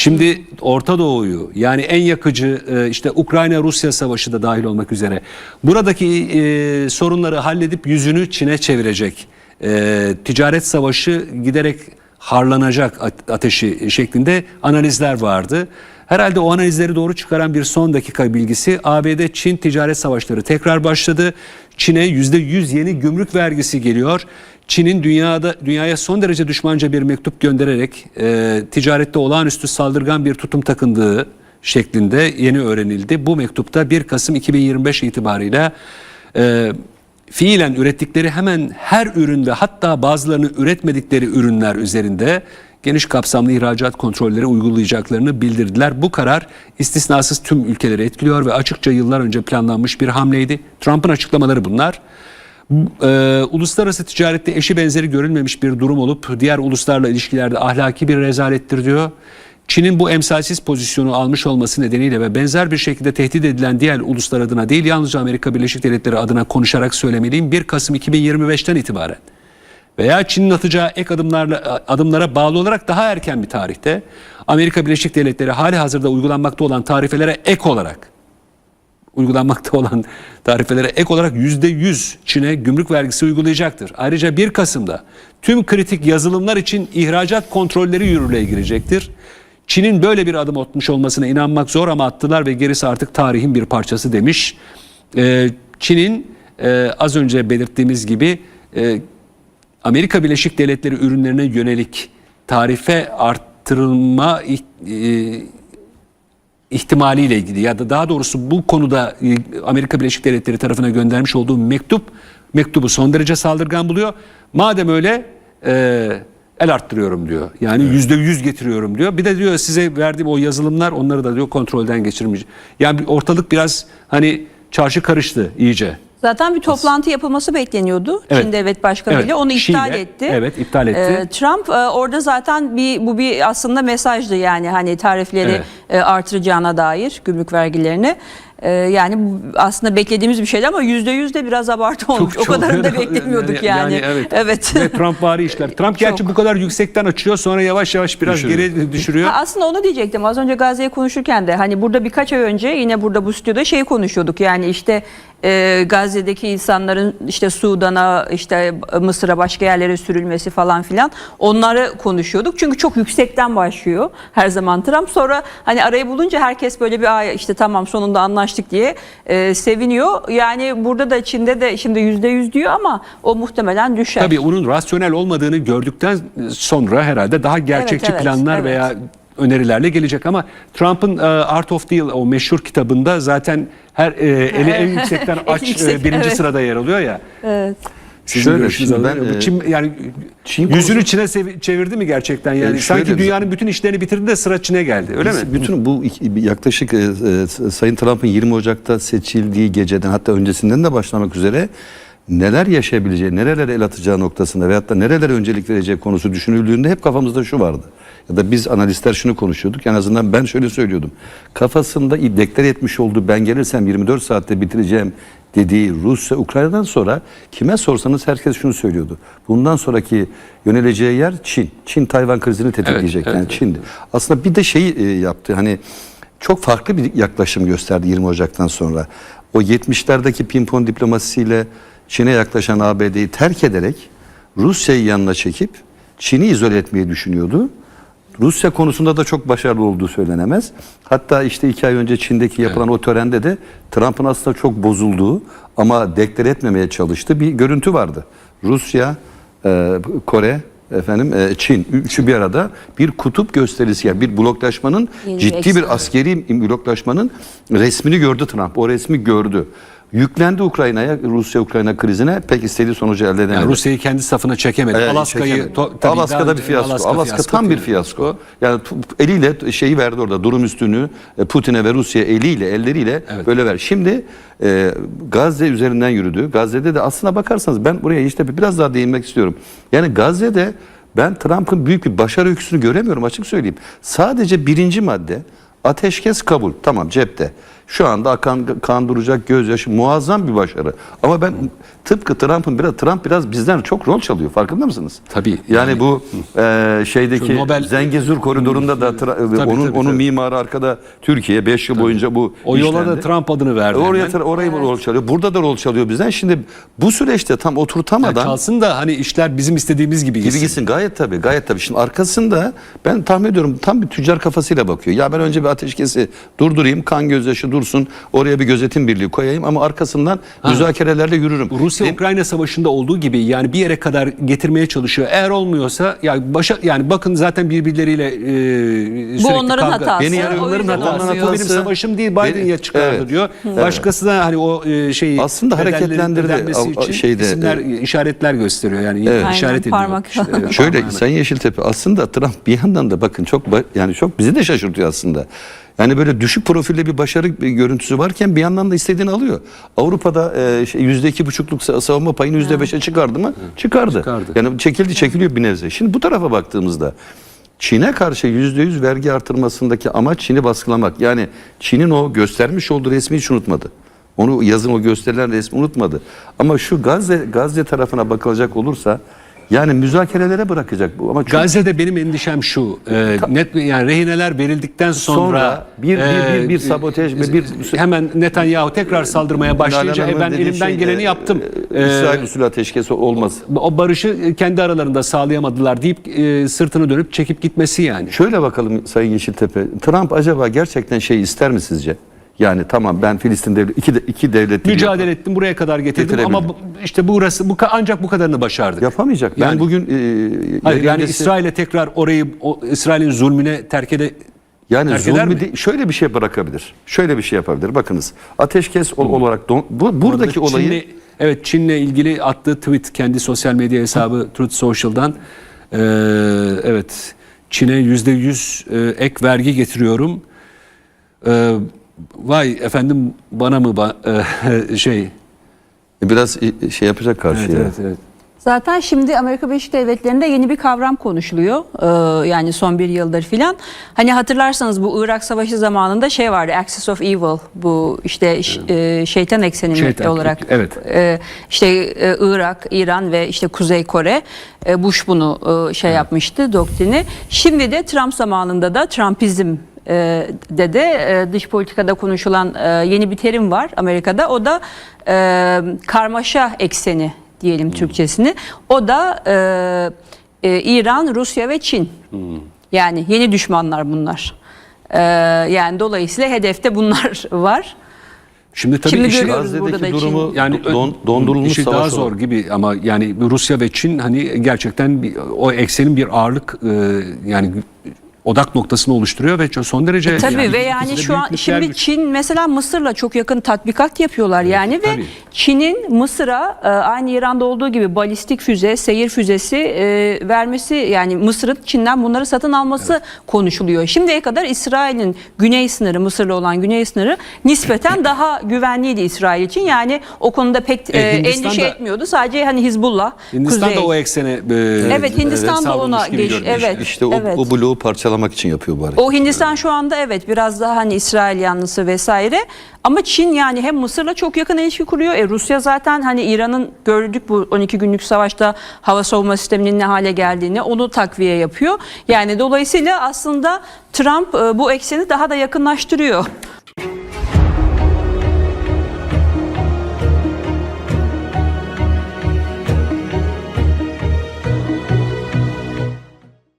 Şimdi Orta Doğu'yu yani en yakıcı e, işte Ukrayna-Rusya savaşı da dahil olmak üzere buradaki e, sorunları halledip yüzünü Çin'e çevirecek. E, ticaret savaşı giderek harlanacak ateşi şeklinde analizler vardı. Herhalde o analizleri doğru çıkaran bir son dakika bilgisi ABD-Çin ticaret savaşları tekrar başladı. Çin'e %100 yeni gümrük vergisi geliyor. Çin'in dünyada dünyaya son derece düşmanca bir mektup göndererek e, ticarette olağanüstü saldırgan bir tutum takındığı şeklinde yeni öğrenildi. Bu mektupta 1 Kasım 2025 itibarıyla e, fiilen ürettikleri hemen her üründe hatta bazılarını üretmedikleri ürünler üzerinde geniş kapsamlı ihracat kontrolleri uygulayacaklarını bildirdiler. Bu karar istisnasız tüm ülkeleri etkiliyor ve açıkça yıllar önce planlanmış bir hamleydi. Trump'ın açıklamaları bunlar. Ee, uluslararası ticarette eşi benzeri görülmemiş bir durum olup diğer uluslarla ilişkilerde ahlaki bir rezalettir diyor. Çin'in bu emsalsiz pozisyonu almış olması nedeniyle ve benzer bir şekilde tehdit edilen diğer uluslar adına değil yalnızca Amerika Birleşik Devletleri adına konuşarak söylemeliyim 1 Kasım 2025'ten itibaren veya Çin'in atacağı ek adımlarla adımlara bağlı olarak daha erken bir tarihte Amerika Birleşik Devletleri hali hazırda uygulanmakta olan tarifelere ek olarak uygulanmakta olan tarifelere ek olarak yüzde yüz Çin'e gümrük vergisi uygulayacaktır. Ayrıca 1 Kasım'da tüm kritik yazılımlar için ihracat kontrolleri yürürlüğe girecektir. Çin'in böyle bir adım atmış olmasına inanmak zor ama attılar ve gerisi artık tarihin bir parçası demiş. Ee, Çin'in e, az önce belirttiğimiz gibi e, Amerika Birleşik Devletleri ürünlerine yönelik tarife arttırılma e, ihtimaliyle ilgili ya da daha doğrusu bu konuda e, Amerika Birleşik Devletleri tarafına göndermiş olduğu mektup mektubu son derece saldırgan buluyor. Madem öyle e, el arttırıyorum diyor. Yani yüzde yüz getiriyorum diyor. Bir de diyor size verdiğim o yazılımlar onları da diyor kontrolden geçirmeyecek. Yani ortalık biraz hani çarşı karıştı iyice. Zaten bir toplantı yapılması bekleniyordu Evet. Çin Devlet Başkanı ile. Evet. Onu iptal Şiile, etti. evet, iptal etti. Ee, Trump e, orada zaten bir bu bir aslında mesajdı yani hani tarifleri Evet. e, artıracağına dair gümrük vergilerini. E, yani aslında beklediğimiz bir şeydi ama yüzde yüz de biraz abartı olmuş. o kadarını da beklemiyorduk yani. evet. evet. Ve Trump vari işler. Trump gerçi Çok. bu kadar yüksekten açıyor sonra yavaş yavaş biraz geri düşürüyor. Ha, aslında onu diyecektim. Az önce Gazze'yi konuşurken de hani burada birkaç ay önce yine burada bu stüdyoda şey konuşuyorduk. Yani işte e, Gazze'deki insanların işte Sudan'a, işte Mısır'a başka yerlere sürülmesi falan filan onları konuşuyorduk. Çünkü çok yüksekten başlıyor her zaman Trump. Sonra hani arayı bulunca herkes böyle bir ay işte tamam sonunda anlaştık diye e, seviniyor. Yani burada da Çin'de de şimdi yüzde yüz diyor ama o muhtemelen düşer. Tabii onun rasyonel olmadığını gördükten sonra herhalde daha gerçekçi Evet, evet, planlar evet. veya önerilerle gelecek ama Trump'ın e, Art of Deal o meşhur kitabında zaten her e, eli en yüksekten aç Yüksek, e, birinci evet. sırada yer alıyor ya. Evet. Sizin Şöyle, şimdi ben, Bu e, Çin, yani Çin yüzünü Çin'e sev- çevirdi mi gerçekten yani şöyle- sanki dünyanın bütün işlerini bitirdi de sıra Çin'e geldi öyle mi? Biz Bütün bu yaklaşık e, e, Sayın Trump'ın 20 Ocak'ta seçildiği geceden hatta öncesinden de başlamak üzere neler yaşayabileceği, nerelere el atacağı noktasında veyahut da nerelere öncelik vereceği konusu düşünüldüğünde hep kafamızda şu vardı. Ya da biz analistler şunu konuşuyorduk. En azından ben şöyle söylüyordum. Kafasında deklar etmiş olduğu ben gelirsem 24 saatte bitireceğim dediği Rusya, Ukrayna'dan sonra kime sorsanız herkes şunu söylüyordu. Bundan sonraki yöneleceği yer Çin. Çin Tayvan krizini tetikleyecek. evet, yani Çin'di. Aslında bir de şeyi e, yaptı. Hani çok farklı bir yaklaşım gösterdi 20 Ocak'tan sonra. O 70'lerdeki pimpon diplomasisiyle Çin'e yaklaşan ABD'yi terk ederek Rusya'yı yanına çekip Çin'i izole etmeyi düşünüyordu. Rusya konusunda da çok başarılı olduğu söylenemez. Hatta işte iki ay önce Çin'deki yapılan o törende de Trump'ın aslında çok bozulduğu ama deklar etmemeye çalıştığı bir görüntü vardı. Rusya, e, Kore, efendim e, Çin üçü bir arada bir kutup gösterisi yani bir bloklaşmanın Yeni ciddi bir askeri bloklaşmanın resmini gördü Trump. O resmi gördü. Yüklendi Ukrayna'ya, Rusya-Ukrayna krizine pek istediği sonucu elde edemedi. Yani Rusya'yı kendi safına çekemedi. Evet, Alaska'yı Alaska'da bir fiyasko. Alaska, Alaska tam bir fiyasko. fiyasko. Yani eliyle şeyi verdi orada durum üstünü e, Putin'e ve Rusya eliyle elleriyle Evet. böyle ver. Şimdi e, Gazze üzerinden yürüdü. Gazze'de de aslına bakarsanız ben buraya işte biraz daha değinmek istiyorum. Yani Gazze'de ben Trump'ın büyük bir başarı öyküsünü göremiyorum açık söyleyeyim. Sadece birinci madde ateşkes kabul. Tamam cepte. Şu anda akan kan duracak gözyaşı muazzam bir başarı. Ama ben tıpkı Trump'ın biraz Trump biraz bizden çok rol çalıyor. Farkında mısınız? Tabii. Yani, bu e, şeydeki Nobel- Zengezur koridorunda da tra- Tabii, onun tabii, onun tabii. mimarı arkada Türkiye 5 yıl boyunca bu O yola da işlendi. Trump adını verdi. Oraya hemen. orayı rol çalıyor. Burada da rol çalıyor bizden. Şimdi bu süreçte tam Yani oturtamadan çalsın da hani işler bizim istediğimiz gibi gibi gitsin. gitsin gayet tabii gayet tabii. Şimdi arkasında ben tahmin ediyorum tam bir tüccar kafasıyla bakıyor. Ya ben önce bir ateşkesi durdurayım, kan gözyaşı dursun, oraya bir gözetim birliği koyayım ama arkasından müzakerelerle yürürüm. Rusya-Ukrayna savaşında olduğu gibi yani bir yere kadar getirmeye çalışıyor. Eğer olmuyorsa ya başa yani bakın zaten birbirleriyle e, sürekli onların kavga. hatası. Beni yarı onların hatası. O benim savaşım değil Biden ya çıkardı Evet. diyor. Başkası da hani o e, şeyi Aslında hareketlendirdi. için şeyde, isimler e, işaretler gösteriyor yani Aynen, işaret ediyor. parmak. İşte, evet, Şöyle. Sayın Yeşiltepe aslında Trump bir yandan da bakın çok yani çok bizi de şaşırtıyor aslında. Yani böyle düşük profilde bir başarı bir görüntüsü varken bir yandan da istediğini alıyor. Avrupa'da e, şey, yüzde iki buçukluk sa- savunma payını yüzde beşe çıkardı mı? Çıkardı. Çıkardı. Yani çekildi çekiliyor bir nebze. Şimdi bu tarafa baktığımızda Çin'e karşı yüzde yüz vergi artırmasındaki amaç Çin'i baskılamak. Yani Çin'in o göstermiş olduğu resmi hiç unutmadı. Onu yazın o gösterilen resmi unutmadı. Ama şu Gazze Gazze tarafına bakılacak olursa yani müzakerelere bırakacak bu. Ama çok Gazze'de benim endişem şu. e, net yani rehineler verildikten sonra, Sonra bir- bir- bir- bir e, sabotaj ve bir- hemen Netanyahu tekrar saldırmaya başlayınca e, ben elimden şey, geleni e, yaptım. e, E, İsrail usulü ateşkesi olmaz. o barışı kendi aralarında sağlayamadılar deyip e, sırtını dönüp çekip gitmesi yani. Şöyle bakalım Sayın Yeşiltepe. Trump acaba gerçekten şey ister mi sizce? Yani tamam ben Filistin devleti iki, de, iki devlet Mücadele ettim buraya kadar getirdim ama bu- işte burası bu ka- ancak bu kadarını başardık. yapamayacak. Ben Yani- bugün e, Hayır, yani yerindesi- İsrail'e tekrar orayı o, İsrail'in zulmüne terk ede Yani terk eder zulmü mi? de- şöyle bir şey bırakabilir. Şöyle bir şey yapabilir. Bakınız ateşkes ol- olarak don- bu, buradaki Orada olayı Çin'le, evet Çin'le ilgili attığı tweet kendi sosyal medya hesabı Truth Social'dan Ee, evet Çin'e yüzde yüz e, ek vergi getiriyorum. Ee, vay efendim bana mı ba- e, şey biraz e, şey yapacak evet, karşıya. evet, evet. Zaten şimdi Amerika Birleşik Devletleri'nde yeni bir kavram konuşuluyor. Ee, yani son bir yıldır filan. Hani hatırlarsanız bu Irak Savaşı zamanında şey vardı. Axis of Evil. Bu işte ş- e, şeytan ekseni Şeytan, olarak. evet. e, işte e, Irak, İran ve işte Kuzey Kore. E, Bush bunu e, şey yapmıştı doktrini. Şimdi de Trump zamanında da Trumpizm e, de de e, dış politikada konuşulan e, yeni bir terim var Amerika'da. O da e, karmaşa ekseni diyelim Türkçesini. O da e, e, İran, Rusya ve Çin. Yani yeni düşmanlar bunlar. E, yani dolayısıyla hedefte bunlar var. Şimdi tabii Şimdi işi- Gazze'deki durumu Çin. yani don- dondurulmuş işi savaş daha zor olarak. gibi ama yani Rusya ve Çin hani gerçekten bir, o eksenin bir ağırlık e, yani odak noktasını oluşturuyor ve çok son derece Tabii ve ikisi yani şu an şimdi güç. Çin mesela Mısır'la çok yakın tatbikat yapıyorlar yani ve tabii. Çin'in Mısır'a e, aynı İran'da olduğu gibi balistik füze, seyir füzesi e, vermesi yani Mısır'ın Çin'den bunları satın alması konuşuluyor. Şimdiye kadar İsrail'in güney sınırı Mısır'la olan güney sınırı nispeten daha güvenliydi İsrail için. Yani o konuda pek e, E, endişe etmiyordu. Sadece hani Hizbullah, Hindistan da o eksene e, Evet, Hindistan da savrulmuş ona geç- evet. İşte o, Evet. o bloğu parçalamak için yapıyor bu hareket. O Hindistan şu anda evet biraz daha hani İsrail yanlısı vesaire. Ama Çin yani hem Mısır'la çok yakın ilişki kuruyor. E Rusya zaten hani İran'ın gördük bu 12 günlük savaşta hava savunma sisteminin ne hale geldiğini onu takviye yapıyor. Yani dolayısıyla aslında Trump e, bu ekseni daha da yakınlaştırıyor